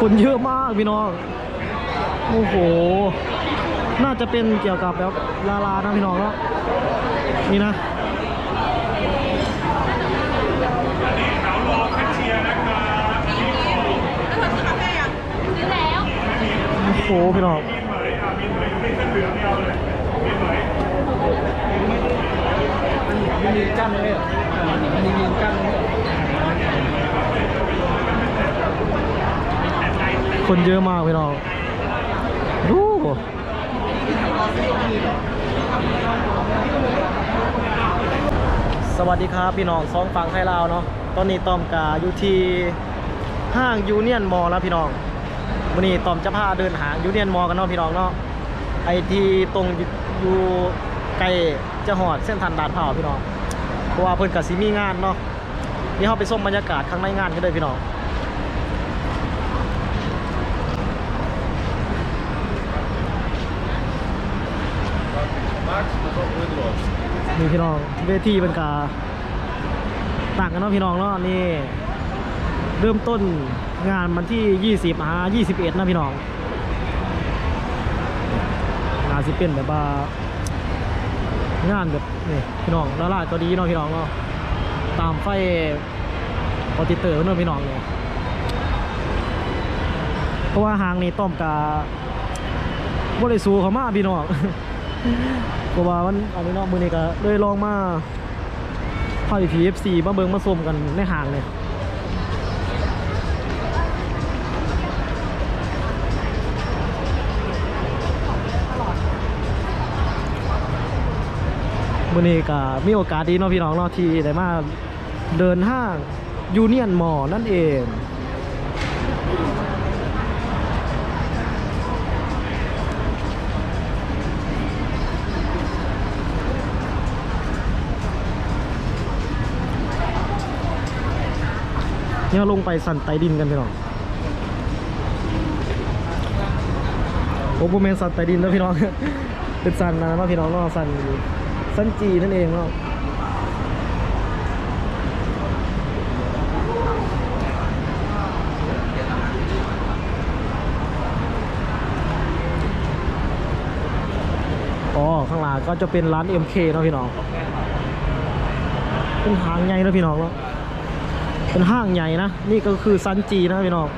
คนเยอะมากพี่น้อง โอ้โห น่าจะเป็นเกี่ยวกับแบบลาลานะพี่น้องเนาะนี่นะซื้อแล้วโอ้โหพี่น้อง คนเยอะมากพี่น้องดูสวัสดีครับพี่น้องสองฝั่งไทยลาวเนาะตอนนี้ตอมกาอยู่ที่ห้างยูเนียนมอลแล้วพี่น้องวันนี้ตอมจะพาเดินหางยูเนียนมอลกันเนาะพี่น้องเนาะไอที่ตรงอยู่ใกล้จะหอดเส้นทันดาดเผาพี่น้องเพราะว่าเพิ่นกับซีมีงานเนาะนี่เขาไปส้มบรรยากาศข้างในงานกันเลยพี่น้อง นี่พี่น้องเวทีเป็นกาต่างกันเนาะพี่น้องเนาะนี่เริ่มต้นงานมันที่ 20หา21 นะพี่น้องงานสิเป็นแบบว่างานแบบนี่พี่น้องละลาดก็ดีเนาะพี่น้องเนาะตามไฟปอติเตอร์เนาะพี่น้องเนี่ยเพราะว่าหางนี้ต้อมกาบ่ได้สู้เขามาพี่น้อง เพราะว่ามันอันนี้เนาะมือนี้ก็เลยลองมาพาอีพีเอฟซีมาเบิงมาชมกันในห้างเนี่ยมื่อนี้ก็มีโอกาสดีเนาะพี่น้องเนาะที่ได้มาเดินห้างยูเนียนมอนั่นเอง เนี่ยลงไปสันไตดินกันพี่น้องโอ้โหเมนสันไตดินแล้วพี่น้อง เป็นสันนะเนาะพี่น้องเนาะสันสันจีนั่นเองเนาะอ๋อข้างหลังก็จะเป็นร้าน MK เนาะพี่น้อง เป็นหางใหญ่เนาะพี่น้องเนาะ เป็นห้างใหญ่นะ นี่ก็คือซันจีนะพี่น้อง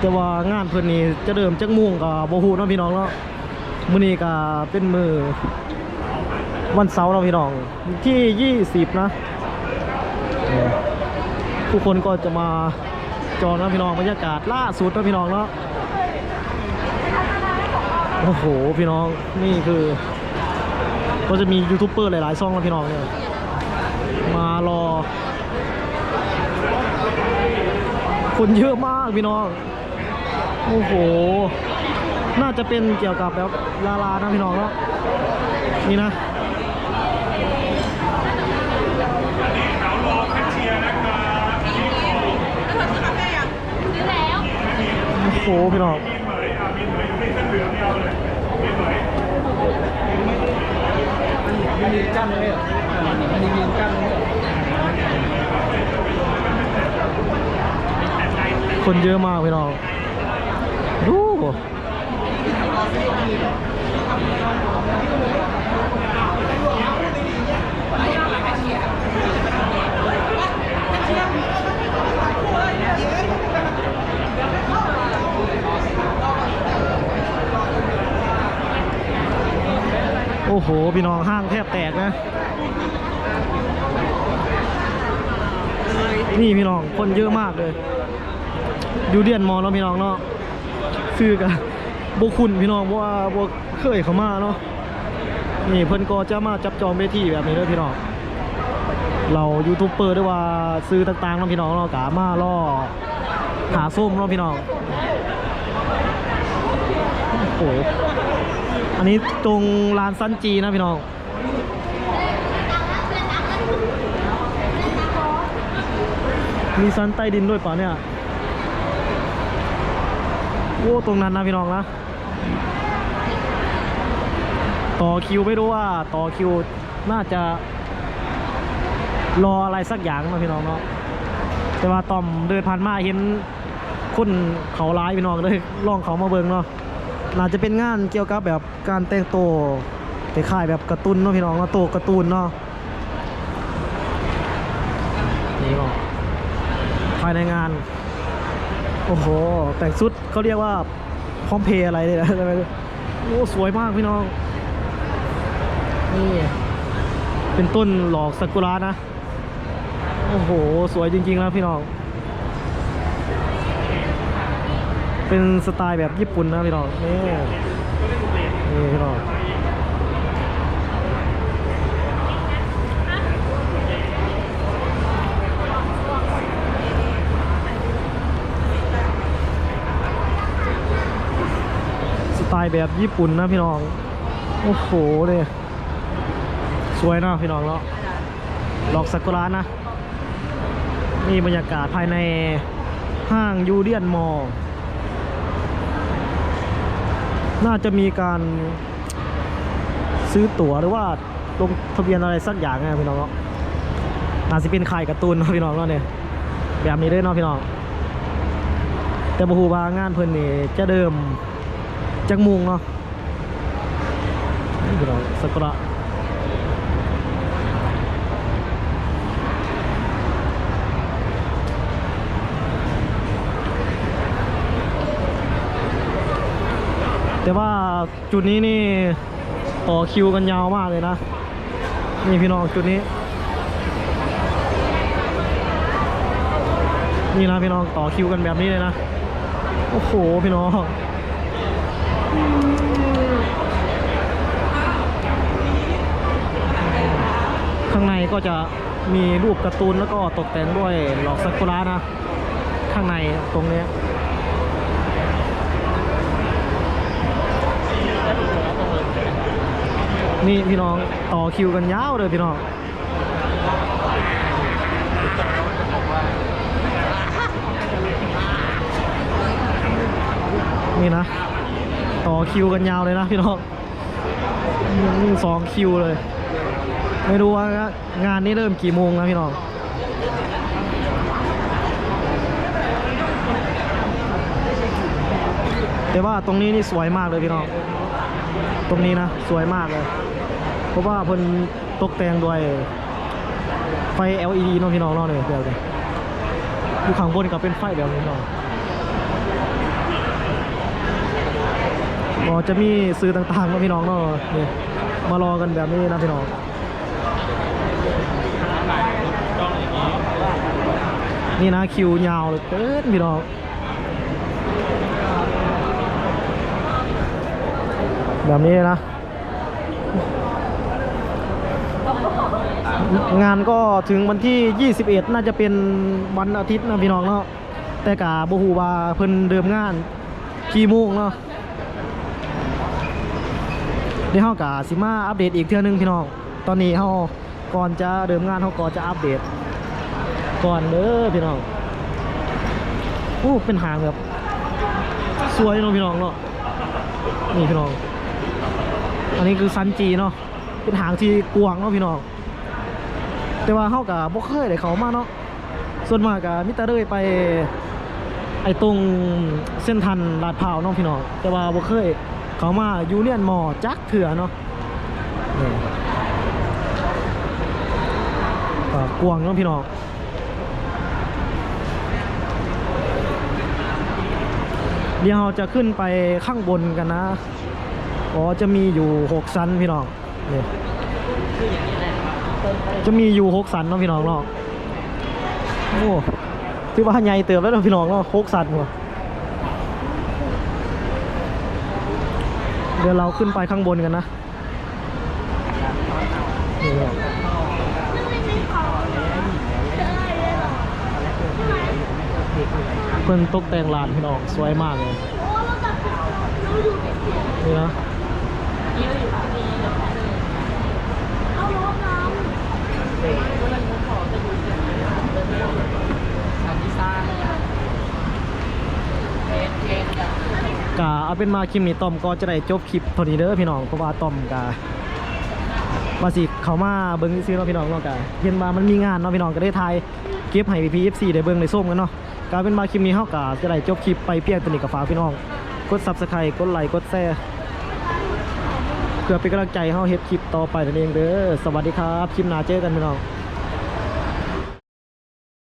แต่ว่างานเพื่อนนี้จะเดิมจักมุ่งกับโบฮูนะพี่น้องเนาะมือนี้ก็เป็นมือวันเสาร์เราะพี่น้องที่ 20 นะเออทุกคนก็จะมาจองนะพี่น้องบรรยากาศล่าสุดนะพี่น้องเนาะโอ้โหพี่น้องนี่คือ ก็จะมียูทูบเบอร์หลายๆช่องนะพี่น้องเนี่ยมารอ คนเยอะมากพี่น้อง โอ้โห น่าจะเป็นเกี่ยวกับแบบลาลานะพี่น้องเนาะนี่นะซื้อแล้วโอ้โหพี่น้อง คนเยอะมากพี่น้องดูโอ้โห พี่น้องห้างแทบแตกนะ นี่พี่น้องคนเยอะมากเลย ยูเดียนมอเนาะพี่น้องเนาะซื้อกันบคุณพี่น้องเพราะว่าบเคยเขามาเนาะนี่เพิ่นก็จะมาจับจองเวทีแบบนี้เลยพี่น้องเรายูทูบเบอร์ด้วยว่าซื้อต่างๆเนาะพี่น้องเนาะกามาล่อหาส้มเนาะพี่น้องโอ้โหอันนี้ตรงลานซันจีนะพี่น้องมีซันใต้ดินด้วยเปล่าเนี่ย โอ้ตรงนั้นนะพี่น้องนะต่อคิวไม่รู้ว่าต่อคิวน่าจะรออะไรสักอย่างนะพี่น้องเนาะแต่ว่าตอมเดินผ่านมาเห็นคนเขาร้ายพี่น้องเลยล่องเขามาเบิงเนาะน่าจะเป็นงานเกี่ยวกับแบบการแต่งตัวคล้ายแบบการ์ตูนเนาะพี่น้องเนาะตัวการ์ตูนเนาะนี่ก็ภายในงาน โอ้โห แต่งชุดเขาเรียกว่าพร้อมเพย์อะไรเลยนะโอ้สวยมากพี่น้อง นี่ เป็นต้นหลอกซากุระนะ โอ้โห สวยจริง ๆ แล้วพี่น้อง เป็นสไตล์แบบญี่ปุ่นนะพี่น้อง นี่ นี่พี่น้อง สไตล์แบบญี่ปุ่นนะพี่น้อง โอ้โหเลยสวยนะพี่น้องเนาะดอกซากุระนะ นี่บรรยากาศภายในห้างยูเดียนมอลล์น่าจะมีการซื้อตั๋วหรือว่าลงทะเบียนอะไรสักอย่างนะพี่น้องเนาะน่าจจะเป็นขายการ์ตูนเนาะพี่น้องเนาะเนี่ยแบบนี้ด้วยเนาะพี่น้อง แต่บฮูว่างานเพิ่นนี่จะเดิม จักมุงเนาะนี่พี่น้องสักระแต่ว่าจุดนี้นี่ต่อคิวกันยาวมากเลยนะ นี่พี่น้องจุดนี้ นี่นะพี่น้องต่อคิวกันแบบนี้เลยนะ โอ้โหพี่น้อง ข้างในก็จะมีรูปการ์ตูนแล้วก็ตกแต่งด้วยหลอกซากุระนะ ข้างในตรงนี้นี่พี่น้องต่อคิวกันยาวเลยพี่น้อง นี่นะ ต่อคิวกันยาวเลยนะพี่น้องหนึ่งสองคิวเลย ไม่รู้ว่างานนี้เริ่มกี่โมงนะพี่น้องแต่ว่าตรงนี้นี่สวยมากเลยพี่น้อง ตรงนี้นะสวยมากเลย เพราะว่าเพิ่นตกแต่งด้วยไฟ LED เนาะพี่น้องเนาะเนี่ยแบบนี้อยู่ข้างบนก็เป็นไฟแบบนี้เนาะ ก็จะมีสื่อต่างๆเนาพี่น้องเนาะนี่มารอกันแบบนี้นะพี่น้องนี่นะคิวยาวเลยเกินพี่น้องแบบนี้นะ งานก็ถึงวันที่ 21 น่าจะเป็นวันอาทิตย์นะพี่น้องเนาะแต่กาบฮูว่าเพิ่นเดิมงานกี่โมงเนาะ เดี๋ยวเฮากะสิมาอัปเดตอีกเทื่อนึงพี่น้อง ตอนนี้เฮาก่อนจะเดิมงานเฮาก็จะอัปเดต ก่อนเด้อพี่น้องโอ้เป็นหางแบบสวยเนาะพี่น้องเนาะนี่พี่น้อง อันนี้คือซันจีเนาะเป็นหางที่กวางเนาะพี่น้อง แต่ว่าเฮากับบ่เคยได้เขามาเนาะส่วนมากกับมิตรเลยไปไอ้ตรงเส้นทันลาดพร้าวเนาะพี่น้อง แต่ว่าบ่เคย เขามายูเนียนมอจักเถื่อเนาะนี่ก็กวางเนาะพี่น้องเดี๋ยวเราจะขึ้นไปข้างบนกันนะอ๋อจะมีอยู่หกชั้นพี่น้องนี่จะมีอยู่หกชั้นเนาะพี่น้องเนาะโอ้ถือว่าใหญ่เติบแล้วเนาะพี่น้องเนาะหกชั้นว่ เดี๋ยวเราขึ้นไปข้างบนกันนะนี่เนี่ยเพิ่นตกแต่งร้านพี่น้องสวยมากเลยนี่นะกา เอาเป็นมาคลิปนี้ต้อมก็จะได้จบคลิปเท่านี้เด้อพี่น้องเพราะว่าต้อมกาว่าสิเขามาเบิ้งซื้อเนาะพี่น้องเนาะกาเห็นมามันมีงานเนาะพี่น้องก็ได้ทายเก็บให้พีพีเอฟซีได้เบิ้งได้ส้มกันเนาะกาเป็นมาคลิปนี้เฮากาจะได้จบคลิปไปเพียงตัวนี้กับฝาพี่น้องกด Subscribe กดไลค์กดแชร์เพื่อเป็นกำลังใจให้เฮาเฮ็ดคลิปต่อไปนั่นเองเด้อสวัสดีครับคลิปหน้าเจอกันพี่น้อง